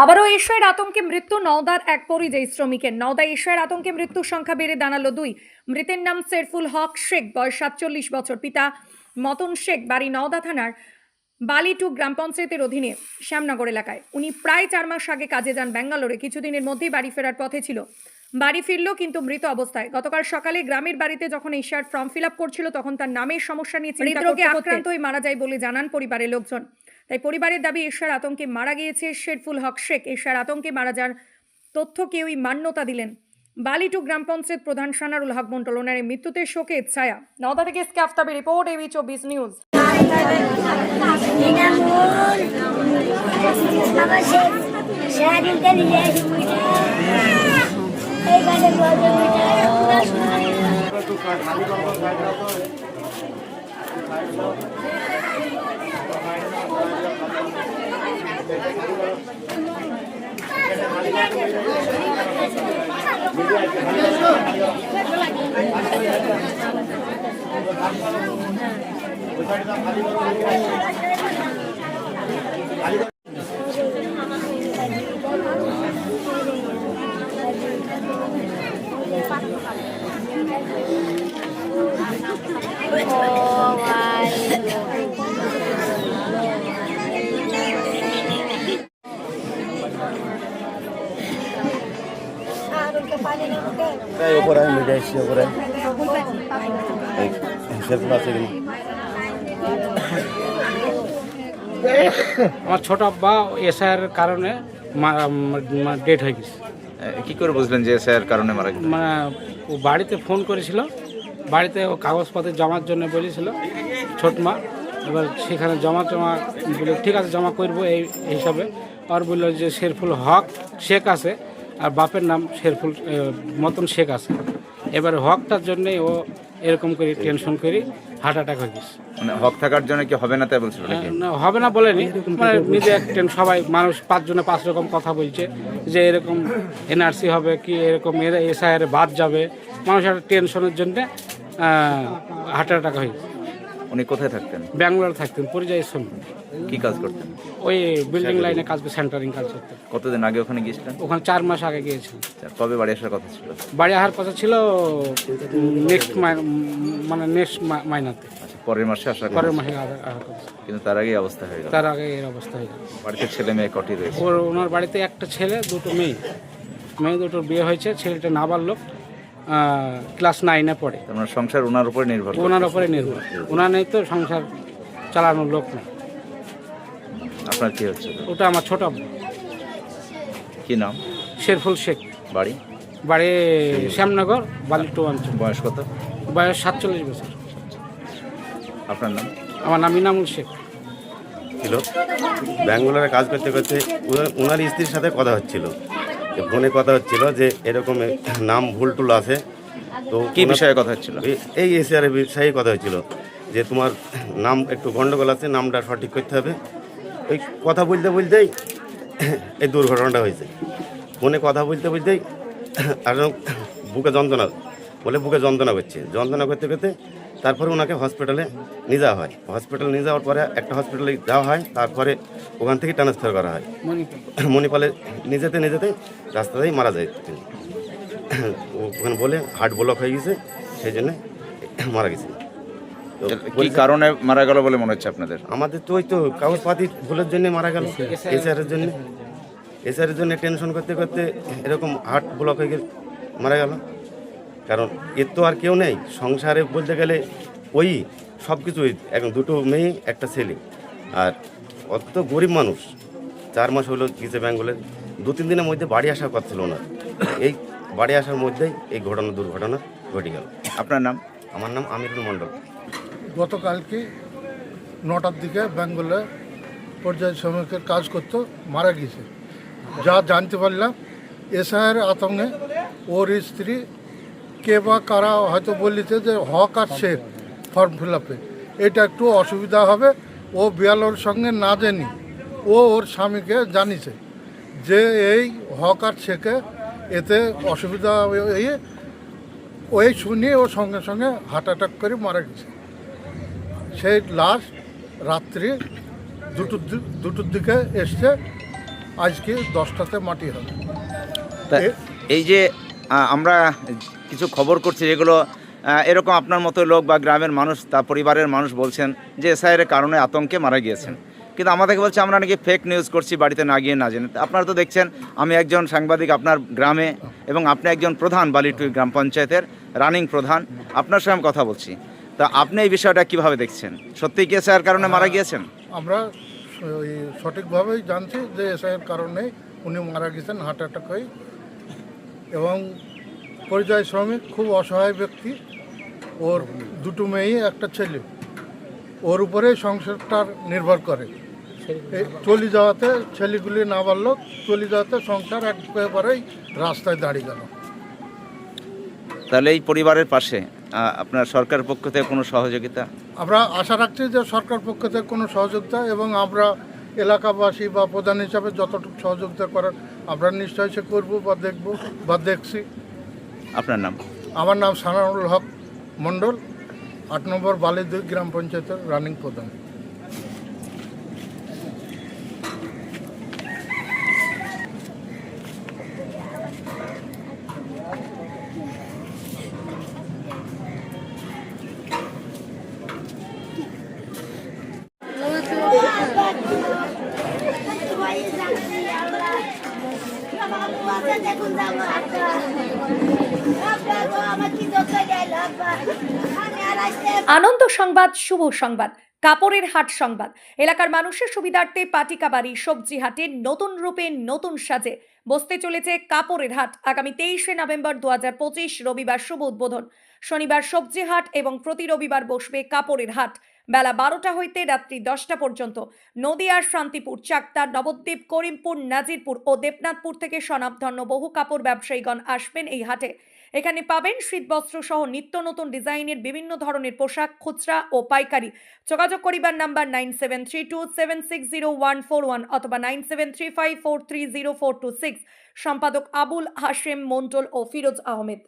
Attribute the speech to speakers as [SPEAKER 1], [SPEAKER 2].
[SPEAKER 1] আবারও এশিয়ার আতঙ্কে মৃত্যু নওদার এক পরিযায়ী শ্রমিকের। নওদা এশিয়ার আতঙ্কে মৃত্যুর সংখ্যা বেড়ে দাঁড়াল দুই। মৃতের নাম সেরফুল হক শেখ বয়স সাতচল্লিশ বছর। পিতা মতন শেখ বাড়ি নওদা থানার বালিটু গ্রাম পঞ্চায়েতের অধীনে শ্যামনগর এলাকায়। উনি প্রায় চার মাস আগে কাজে যান ব্যাঙ্গালোরে। কিছুদিনের মধ্যেই বাড়ি ফেরার পথে ছিল। বাড়ি ফিরল কিন্তু মৃত অবস্থায়। গতকাল সকালে গ্রামের বাড়িতে যখন এশিয়ার ফর্ম ফিল আপ করছিল তখন তার নামের সমস্যা নিয়ে হৃদরোগে আক্রান্ত হয়ে মারা যায় বলে জানান পরিবারের লোকজন। তাই পরিবারের দাবি এশিয়ার আতঙ্কে মারা গিয়েছে শেরফুল হক শেখ। এশিয়ার আতঙ্কে মারা যান তথ্য কেউই মান্যতা দিলেন। বালিটু গ্রাম পঞ্চায়েত প্রধান সানারুল হক মন্ডল ওনার মৃত্যুতে শোকের ছায়া। নওদা থেকে এসকে আফতাবের রিপোর্ট, এবি চব্বিশ নিউজ।
[SPEAKER 2] এনামুল আমার শেখ
[SPEAKER 3] আমি মিডিয়া আছে কিনা?
[SPEAKER 4] আমার ছোট আব্বা এসআর কারণে ডেট হয়ে গেছে।
[SPEAKER 5] কি করে বুঝলেন যে স্যার কারণে মারা গেল?
[SPEAKER 4] মানে ও বাড়িতে ফোন করেছিল। বাড়িতে ও কাগজপত্র জমার জন্য বলেছিল ছোট মা। এবার সেখানে জমা জমা বলে ঠিক আছে জমা করব এই হিসাবে। আর বলল যে শেরফুল হক শেখ আছে। আর বাপের নাম শেরফুল মতন শেখ আছে। এবার হকটার জন্যে ও এরকম করে টেনশন করি হার্ট অ্যাটাক হয়ে গেছে।
[SPEAKER 5] মানে হক থাকার জন্য কি হবে না তাই বলছিল
[SPEAKER 4] না, হবে না বলেনি। মানে নিজে একজন সবাই মানুষ পাঁচজনে পাঁচ রকম কথা বলছে যে এরকম এনআরসি হবে কি এরকম এসআইআর বাদ যাবে। মানুষ একটা টেনশনের জন্য হার্ট অ্যাটাক হয়ে গেছে।
[SPEAKER 5] উনি কোথায় থাকতেন?
[SPEAKER 4] ব্যাঙ্গালোর থাকতেন পরিযায়ী শ্রমিক।
[SPEAKER 5] কি কাজ করতেন?
[SPEAKER 4] ওই বিল্ডিং লাইনে কাজ সেন্টারিং কাজ করতেন।
[SPEAKER 5] কতদিন আগে ওখানে গিয়েছিলেন?
[SPEAKER 4] ওখানে চার মাস আগে গিয়েছিলেন
[SPEAKER 5] আচ্ছা, কবে বাড়ি আসার কথা ছিল?
[SPEAKER 4] বাড়ি আসার কথা ছিল নেক্সট মানে নেক্সট মাইনাতে।
[SPEAKER 5] আচ্ছা পরের মাসে আসার
[SPEAKER 4] পরের মাসে।
[SPEAKER 5] কিন্তু তার আগেই অবস্থা হয়ে গেল।
[SPEAKER 4] তার আগে এর অবস্থা হয়ে গেল।
[SPEAKER 5] বাড়িতে ছেলে মেয়ে কটি রয়েছে?
[SPEAKER 4] ওর ওনার বাড়িতে একটা ছেলে দুটো মেয়ে। মেয়ে দুটোর বিয়ে হয়েছে ছেলেটা নাবালক। ক্লাস নাইনে পড়ে।
[SPEAKER 5] তার মানে সংসার ওনার উপরে নির্ভর করে
[SPEAKER 4] ওনার ওপরে নির্ভর। ওনার নেই তো সংসার চালানোর লোক নেই।
[SPEAKER 5] আপনার কি হচ্ছে?
[SPEAKER 4] ওটা আমার ছোট আব্বু,
[SPEAKER 5] কি নাম?
[SPEAKER 4] শেরফুল শেখ।
[SPEAKER 5] বাড়ি?
[SPEAKER 4] বাড়ি শ্যামনগর বালিটু অঞ্চল।
[SPEAKER 5] বয়স কত?
[SPEAKER 4] বয়স সাতচল্লিশ বছর।
[SPEAKER 5] আপনার নাম?
[SPEAKER 4] আমার নাম ইনামুল শেখ।
[SPEAKER 3] ছিল। ব্যাঙ্গালোরে কাজ করতে করতে উনার- ওনার স্ত্রীর সাথে কথা হচ্ছিল। ফোনে কথা হচ্ছিল যে এরকম নাম ভুল টুল আছে। তো
[SPEAKER 5] কি বিষয়ে কথা হচ্ছিল?
[SPEAKER 3] এই- এসিআর বিষয়ে কথা হচ্ছিল যে তোমার নাম একটু গন্ডগোল আছে নামটা সঠিক করতে হবে। ওই কথা বলতে বলতেই এই দুর্ঘটনাটা হয়েছে। ফোনে কথা বলতে বলতেই আর বুকে যন্ত্রণা বলে বুকে যন্ত্রণা করছে। যন্ত্রণা করতে করতে তারপরে ওনাকে হসপিটালে নিয়ে যাওয়া হয়। হসপিটালে নিয়ে যাওয়ার পরে একটা হসপিটালে যাওয়া হয় তারপরে ওখান থেকে ট্রান্সফার করা হয়। মণিপালে। নিজেতে নিজেতে রাস্তাতেই মারা যায় তিনি। ওখানে বলে হার্ট ব্লক হয়ে গেছে সেই জন্য মারা গেছে।
[SPEAKER 5] কি কারণে মারা গেল বলে মনে হচ্ছে আপনাদের?
[SPEAKER 3] আমাদের তো ওই তো কাগজপাতি ভুলের জন্য মারা গেল। এসআরের জন্য। এসআরের জন্য টেনশন করতে করতে এরকম হার্ট ব্লক হয়ে গেলে মারা গেল। কারণ এর তো আর কেউ নেই। সংসারে বলতে গেলে ওই সব কিছুই এখন দুটো মেয়ে একটা ছেলে। আর অত তো গরিব মানুষ চার মাস হলো গিয়েছে বেঙ্গলের দু তিন দিনের মধ্যে বাড়ি আসার কথা ছিল না এই বাড়ি আসার মধ্যেই এই ঘটনা দুর্ঘটনা ঘটে গেল।
[SPEAKER 5] আপনার নাম?
[SPEAKER 3] আমার নাম আমিরুল মণ্ডল।
[SPEAKER 6] গতকালকে নটার দিকে বেঙ্গলে পর্যায় শ্রমিকের কাজ করতো মারা গিয়েছে। যা জানতে পারলাম এসআইয়ের আতঙ্কে ওর স্ত্রী কে বা কারা হয়তো বলিতে যে হক আর শেখ ফর্ম ফিল আপে এটা একটু অসুবিধা হবে। ও বিয়ালোর সঙ্গে না জানি ও ওর স্বামীকে জানিছে যে এই হক আর শেখে এতে অসুবিধা এই ওই শুনি ও সঙ্গে সঙ্গে হার্ট অ্যাটাক করে মারা গেছে। সেই লাস্ট রাত্রি দুটোর দি- দুটোর দিকে এসছে আজকে দশটাতে মাটি হবে।
[SPEAKER 5] এই যে আমরা কিছু খবর করছি যেগুলো এরকম আপনার মতো লোক বা গ্রামের মানুষ তা পরিবারের মানুষ বলছেন যে এসআইয়ের কারণে আতঙ্কে মারা গিয়েছেন। কিন্তু আমাদেরকে বলছে আমরা নাকি ফেক নিউজ করছি বাড়িতে না গিয়ে না জেনে। আপনারা তো দেখছেন আমি একজন সাংবাদিক আপনার গ্রামে এবং আপনি একজন প্রধান বালিটুই গ্রাম পঞ্চায়েতের রানিং প্রধান আপনার সঙ্গে কথা বলছি। তা আপনি এই বিষয়টা কীভাবে দেখছেন? সত্যি কি এসআইয়ের কারণে মারা গিয়েছেন?
[SPEAKER 6] আমরা সঠিকভাবেই জানছি যে এসআইয়ের কারণে উনি মারা গেছেন হার্ট অ্যাটাক হয়ে। এবং পরিযায়ী শ্রমিক খুব অসহায় ব্যক্তি। ওর দুটো মেয়ে একটা ছেলে। ওর উপরেই সংসারটা নির্ভর করে। এই চলে যাওয়াতে ছেলেগুলি না পারল চলে যাওয়াতে সংসার একেবারেই রাস্তায় দাঁড়িয়ে গেল।
[SPEAKER 5] তাহলে এই পরিবারের পাশে আপনার সরকারের পক্ষ থেকে কোনো সহযোগিতা?
[SPEAKER 6] আমরা আশা রাখছি যে সরকার পক্ষ থেকে কোনো সহযোগিতা এবং আমরা এলাকাবাসী বা প্রধান হিসাবে যতটুকু সহযোগিতা করার আমরা নিশ্চয়ই সে করব বা দেখব বা দেখছি।
[SPEAKER 5] আপনার নাম?
[SPEAKER 6] আমার নাম সানাউল হক মণ্ডল আট নম্বর বালিদুই গ্রাম পঞ্চায়েতের রানিং প্রধান।
[SPEAKER 2] দেখুন
[SPEAKER 1] আনন্দ সংবাদ, শুভ সংবাদ, কাপড়ের হাট সংবাদ। এলাকার মানুষের সুবিধার্থে পাটিকাবাড়ি সবজি হাটে নতুন রূপে নতুন সাজে। বসতে চলেছে কাপড়ের হাট। আগামী তেইশে নভেম্বর দু রবিবার শুভ উদ্বোধন। শনিবার সবজি হাট এবং প্রতি রবিবার বসবে কাপড়ের হাট। বেলা বারোটা হইতে রাত্রি দশটা পর্যন্ত। নদিয়ার শান্তিপুর, চাকদা, নবদ্বীপ, করিমপুর, নাজিরপুর ও দেবনাথপুর থেকে সনাবধন্য বহু কাপড় ব্যবসায়ীগণ আসবেন এই হাটে। এখানে পাবেন শীতবস্ত্র সহ নিত্য নতুন ডিজাইনের বিভিন্ন ধরনের পোশাক, খুচরা ও পাইকারি। যোগাযোগ করিবার number nine seven three two seven six zero one four one অথবা nine seven three five four three zero four two six. সম্পাদক আবুল হাশেম মন্ডল ও ফিরোজ আহমেদ।